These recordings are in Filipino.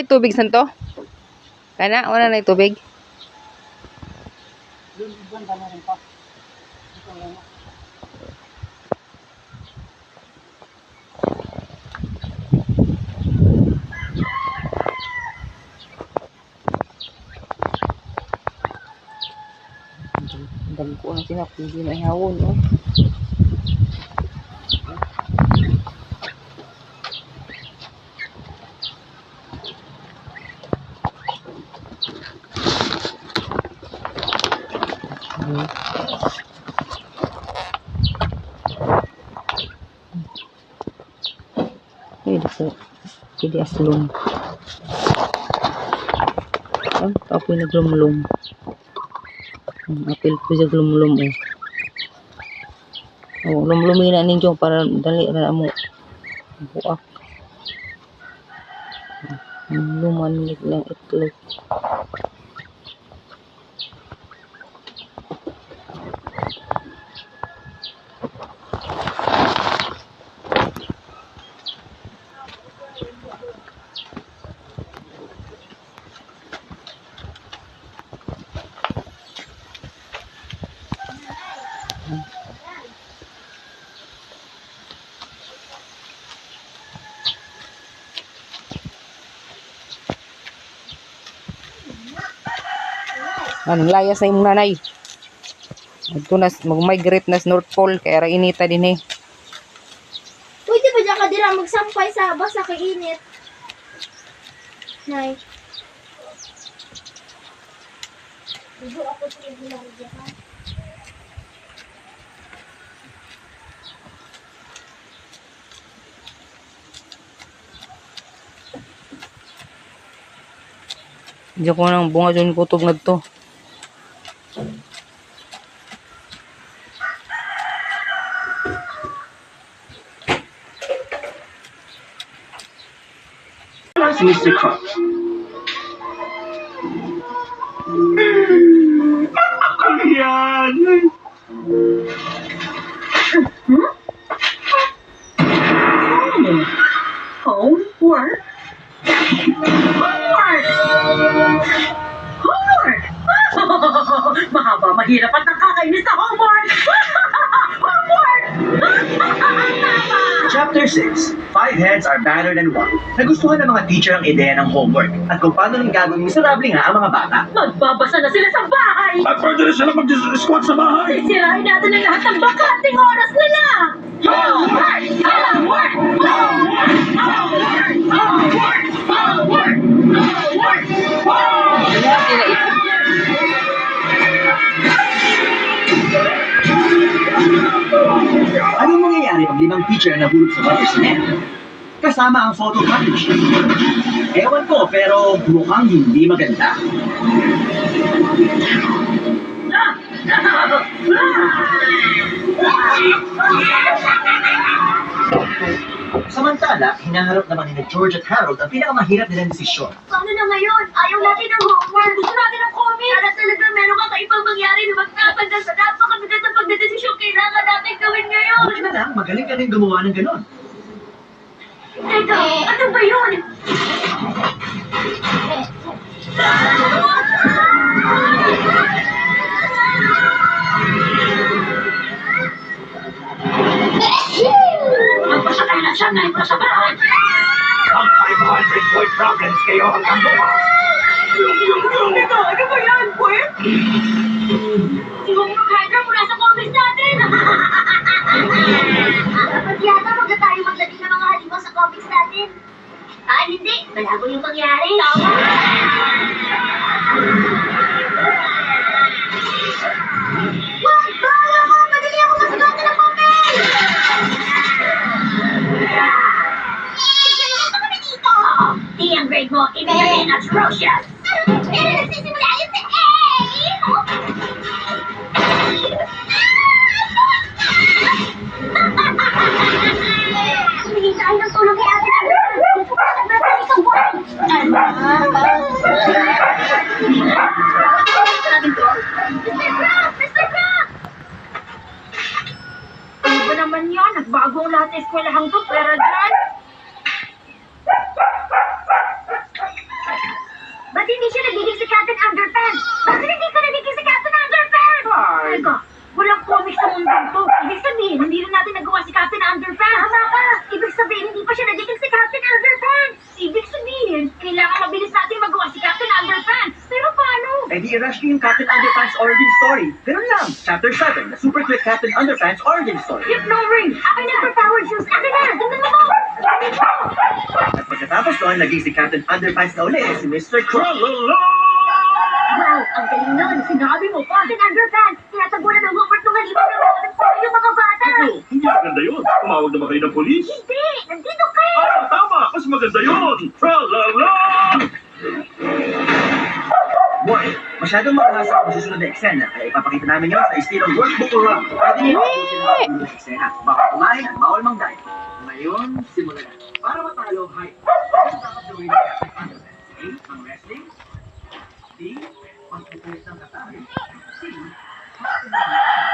itubig santo? Kana, wala na itubig? Dagko na sila, pwede na ihawon. Oh. Sa pwede aslong. Ah, ako yung naglumlum. Ang apil ko sa glumlum eh. Oh, lumlumin na ninyo para dali na mo. Buak. Luman lang itlog. Anong layas na yung nanay? Na, mag-migrate na sa North Pole, kaya ra inita din eh. Pwede ba dyan ka dira magsampay sa basa kay init? Nay. Ibu ako sa ibulang dyan. Diyan ko nang bunga dyan kutob na to. Mr. Crunch. Ano yan? Homework? Homework! Homework! Mahaba, mahirap at nakakainis na! Chapter 6. Five heads are better than one. Nagustuhan ng mga teacher ang ideya ng homework at kung paano nang gagawing miserable nga ang mga bata. Magbabasa na sila sa bahay! At pwede na sila mag-squat sa bahay! Sisirain natin ang lahat ng bakanting oras nila! Homework! Homework! Homework! Homework! Homework! Homework! Anong mangyayari pag limang teacher na bulog sa water cement? Kasama ang photo package. Ewan ko, pero mukhang hindi maganda. Samantala, hinaharap naman ni George at Harold ang pinakamahirap nilang desisyon. Paano na ngayon? Ayaw natin ng homework. Gusto natin ng comics. Para talaga meron ka kakaibang mangyari na magtatanda sa napakamigat na pagdadesisyon kailangan natin gawin ngayon. Buti na lang, magaling ka rin gumawa ng ganon. Teka, ano ba yun? Na ito sa bahay. Ang 500 point problems kayo hanggang bukas. Ito, ano ba yan, Pwet? Yung Hydra mula sa comics natin! Dapat yata wag na tayo magdating ng mga halimaw sa comics natin. Ah, hindi. Malabo yung mangyari. Tama. Naman yan? Nagbago ang lahat ng eskwelahang to, pero dyan? Ba't hindi siya nagiging si Captain Underpants? Bakit hindi ka nagiging si Captain Underpants? Teka, walang comics sa mundong to. Ibig sabihin, hindi rin natin nagawa si Captain Underpants. Tama ka! Ibig sabihin, hindi pa siya nagiging si Captain Underpants! Ibig sabihin, kailangan mabilis natin magawa si Captain Underpants. Pero paano? Eh di i-rush niyo yung Captain Underpants origin story. Ganun lang. Chapter 7, the super quick Captain Underpants origin story. Hypno ring! Akin na for power shoes! Akin na! Tingnan mo! At pagkatapos doon, naging si Captain Underpants na uli, si Mr. Crow. Wow! Ang galing nun! Sinabi mo! Captain Underpants! Tinatabunan ng Walmart ng halimaw ng mga yung mga bata! Hindi maganda yun. Tumawag naman kayo ng polis. Hindi! Nandito kayo! Ah, tama! Mas maganda yun! Tra-la-la! Masyadong makahasa ang susunod na eksena, kaya ipapakita namin yun sa estilong workbook or run. Pwede niyo tapusin ang susunod na eksena. Baka kumain at bawal mangday. Ngayon, simulan na. Para matalo, height. Ano dapat gawin ng Underpants? A. Ang wrestling. B. Pagpupulit ng katari. C. Alam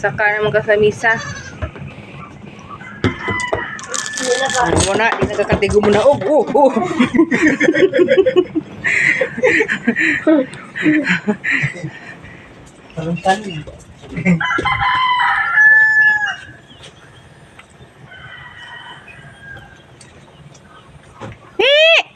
Saka naman ka sa misa. Ano mo na, di nagkakatigo mo na. Oh, oh, oh. Parang tali. Eh!